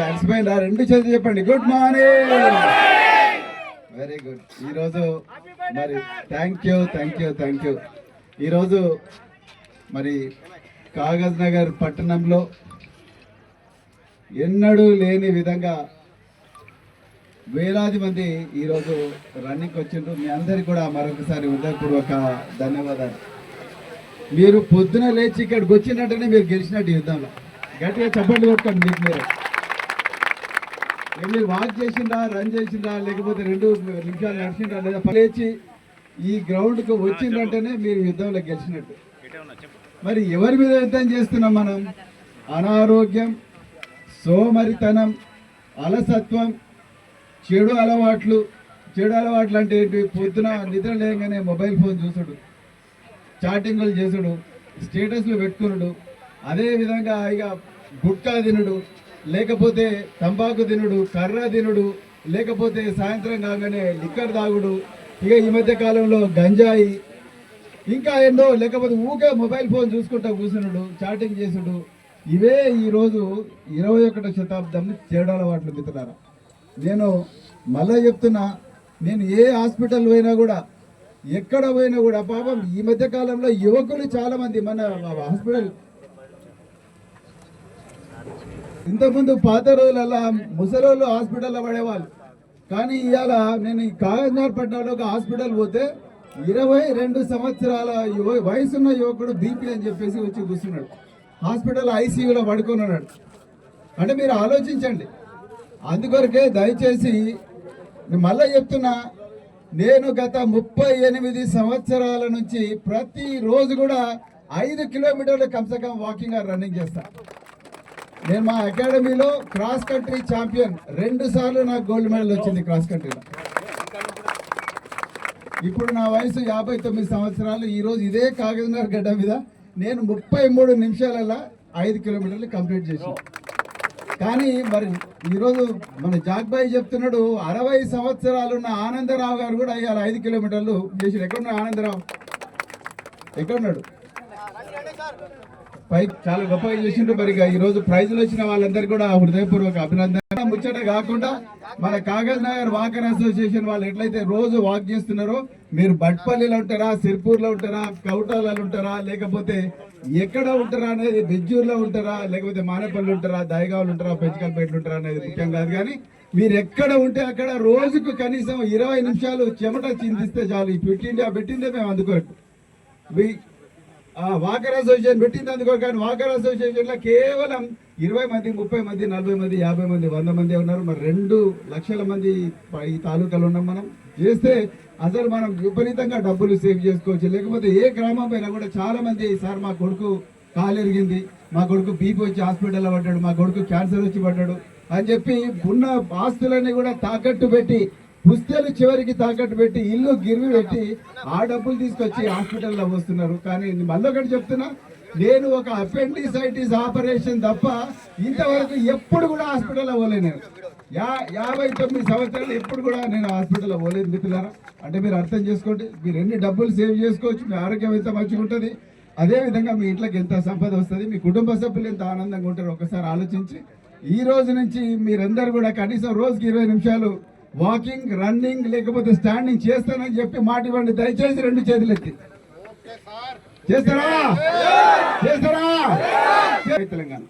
అలసిపోయిందా రెండు చేతులు చెప్పండి. గుడ్ మార్నింగ్ వెరీ గుడ్ ఈరోజు మరి thank you thank you thank you ఈరోజు మరి కాగజ్ నగర్ పట్టణంలో ఎన్నడూ లేని విధంగా వేలాది మంది ఈరోజు రన్నింగ్ వచ్చిండ్రు. మీ అందరికి కూడా మరొకసారి హృదయపూర్వక ధన్యవాదాలు. మీరు పొద్దున లేచి ఇక్కడికి వచ్చినట్టునే మీరు గెలిచినట్టు యుద్ధంలో. గట్టిగా చెప్పండి కొట్టుకోండి మీకు మీరు. మీరు వాక్ చేసిందా రన్ చేసిందా లేకపోతే రెండు నిమిషాలు నడిచిందా లేదా లేచి ఈ గ్రౌండ్కు వచ్చిందంటేనే మీరు యుద్ధంలో గెలిచినట్టు. మరి ఎవరి మీద యుద్ధం చేస్తున్నాం మనం? అనారోగ్యం సోమరితనం అలసత్వం చెడు అలవాట్లు. చెడు అలవాట్లు అంటే ఏంటి? పొద్దున నిద్ర లేగానే మొబైల్ ఫోన్ చూసుడు చాటింగులు చేసుడు స్టేటస్లు పెట్టుకున్నాడు అదేవిధంగా ఇక గుట్కా తినుడు లేకపోతే తంబాకు తినుడు కర్ర తినుడు లేకపోతే సాయంత్రం కాగానే లిక్కర్ తాగుడు ఇక ఈ మధ్య కాలంలో గంజాయి ఇంకా ఎన్నో లేకపోతే ఊకే మొబైల్ ఫోన్ చూసుకుంటా కూర్చున్నాడు చాటింగ్ చేసుడు. ఇవే ఈరోజు ఇరవై ఒకటో శతాబ్దం చెడు అలవాట్లు మిత్రులారా నేను మళ్ళా చెప్తున్నా నేను ఏ హాస్పిటల్ పోయినా కూడా ఎక్కడ పోయినా కూడా పాపం ఈ మధ్య కాలంలో యువకులు చాలామంది మన హాస్పిటల్ ఇంతకుముందు పాత రోజులలో ముసలోళ్ళు హాస్పిటల్లో పడేవాళ్ళు. కానీ ఇవాళ నేను ఈ కాగజ్నగర్ పట్టణంలో ఒక హాస్పిటల్ పోతే ఇరవై రెండు సంవత్సరాల యువ వయసున్న యువకుడు బీపీ అని చెప్పేసి వచ్చి కూర్చున్నాడు. హాస్పిటల్ ఐసీయూలో పడుకొని ఉన్నాడు అంటే మీరు ఆలోచించండి. అందుకొరకే దయచేసి మళ్ళీ చెప్తున్నా నేను గత ముప్పై ఎనిమిది సంవత్సరాల నుంచి ప్రతిరోజు కూడా ఐదు కిలోమీటర్లు కమ్సకం వాకింగ్ రన్నింగ్ చేస్తాను నేను మా అకాడమీలో క్రాస్ కంట్రీ ఛాంపియన్. రెండు సార్లు నాకు గోల్డ్ మెడల్ వచ్చింది క్రాస్ కంట్రీలో. ఇప్పుడు నా వయసు యాభై తొమ్మిది సంవత్సరాలు. ఈరోజు ఇదే కాగజ్నగర్ గడ్డ మీద నేను ముప్పై మూడు నిమిషాలలో ఐదు కిలోమీటర్లు కంప్లీట్ చేశాను కానీ మరి ఈరోజు మన జాగ్బాయి చెప్తున్నాడు అరవై సంవత్సరాలు ఉన్న ఆనందరావు గారు కూడా అయ్యారు ఐదు కిలోమీటర్లు చేసి ఎక్కడున్నాడు ఆనందరావు? ఎక్కడున్నాడు? పై చాలా గొప్పగా చేసిండ్రు మరి ఇక ఈ రోజు ప్రైజులు వచ్చిన వాళ్ళందరికీ కూడా హృదయపూర్వక అభినందన ముచ్చట కాకుండా మన కాగజ్ నగర్ వాకర్ అసోసియేషన్ వాళ్ళు ఎట్లయితే రోజు వాక్ చేస్తున్నారో మీరు బట్పల్లిలో ఉంటారా సిర్పూర్లో ఉంటారా కౌటాలలో ఉంటారా లేకపోతే ఎక్కడ ఉంటారా అనేది బెజ్జూర్లో ఉంటారా లేకపోతే మానేపల్లి ఉంటారా దయగావులు ఉంటారా పెంచకల్పేటలు ఉంటారా అనేది ముఖ్యం కాదు కానీ మీరు ఎక్కడ ఉంటే అక్కడ రోజుకు కనీసం ఇరవై నిమిషాలు చెమట చిందిస్తే చాలు. ఈ ఫిట్ ఇండియా పెట్టిందే మేము అందుకోరకు. వాకర్ అసోసియేషన్ పెట్టింది అందుకో కానీ వాకర్ అసోసియేషన్లో కేవలం ఇరవై మంది ముప్పై మంది నలభై మంది యాభై మంది వంద మంది ఉన్నారు. మరి రెండు లక్షల మంది ఈ తాలూకాలో ఉన్నాం మనం. చేస్తే అసలు మనం విపరీతంగా డబ్బులు సేవ్ చేసుకోవచ్చు. లేకపోతే ఏ గ్రామం పైన కూడా చాలా మంది సార్ మా కొడుకు కాలెరిగింది మా కొడుకు బీపీ వచ్చి హాస్పిటల్లో పడ్డాడు మా కొడుకు క్యాన్సర్ వచ్చి పడ్డాడు అని చెప్పి ఉన్న ఆస్తులన్నీ కూడా తాకట్టు పెట్టి పుస్తలు చివరికి తాకట్టు పెట్టి ఇల్లు గిరివి పెట్టి ఆ డబ్బులు తీసుకొచ్చి హాస్పిటల్లో వస్తున్నారు కానీ మళ్ళీ ఒకటి చెప్తున్నా నేను ఒక అపెండిసైటిస్ ఆపరేషన్ తప్ప ఇంతవరకు ఎప్పుడు కూడా హాస్పిటల్లో పోలేదు నేను. యా యాభై తొమ్మిది సంవత్సరాలు ఎప్పుడు కూడా నేను హాస్పిటల్లో పోలేదు మిత్రులారా. అంటే మీరు అర్థం చేసుకోండి మీరు ఎన్ని డబ్బులు సేవ్ చేసుకోవచ్చు మీ ఆరోగ్యం ఎంత మంచిగా ఉంటుంది. అదేవిధంగా మీ ఇంట్లోకి ఎంత సంపద వస్తుంది మీ కుటుంబ సభ్యులు ఎంత ఆనందంగా ఉంటారు ఒకసారి ఆలోచించి ఈ రోజు నుంచి మీరందరూ కూడా కనీసం రోజుకి ఇరవై నిమిషాలు వాకింగ్ రన్నింగ్ లేకపోతే స్టాండింగ్ చేస్తానని చెప్పి మాట ఇవ్వండి దయచేసి రెండు చేతులు ఎత్తి చేస్తారా చేస్తారా తెలంగాణ.